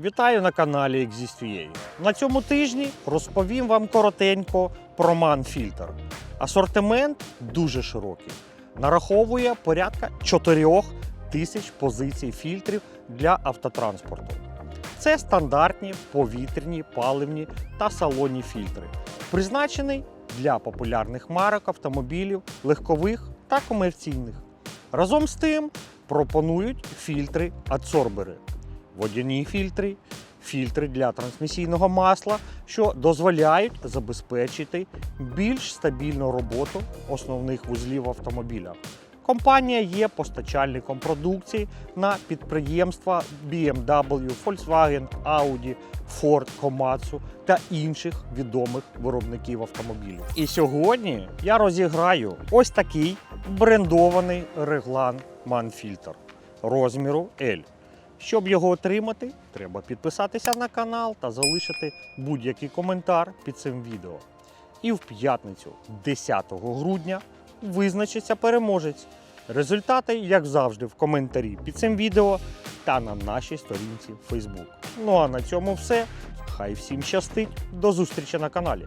Вітаю на каналі Exist.ua. На цьому тижні розповім вам коротенько про MAN-фільтр. Асортимент дуже широкий. Нараховує порядка 4 тисяч позицій фільтрів для автотранспорту. Це стандартні повітряні, паливні та салонні фільтри, призначений для популярних марок автомобілів, легкових та комерційних. Разом з тим пропонують фільтри адсорбери, водяні фільтри, фільтри для трансмісійного масла, що дозволяють забезпечити більш стабільну роботу основних вузлів автомобіля. Компанія є постачальником продукції на підприємства BMW, Volkswagen, Audi, Ford, Komatsu та інших відомих виробників автомобілів. І сьогодні я розіграю ось такий брендований реглан Манфільтр розміру L. Щоб його отримати, треба підписатися на канал та залишити будь-який коментар під цим відео. І в п'ятницю, 10 грудня, визначиться переможець. Результати, як завжди, в коментарі під цим відео та на нашій сторінці Facebook. Ну а на цьому все. Хай всім щастить. До зустрічі на каналі.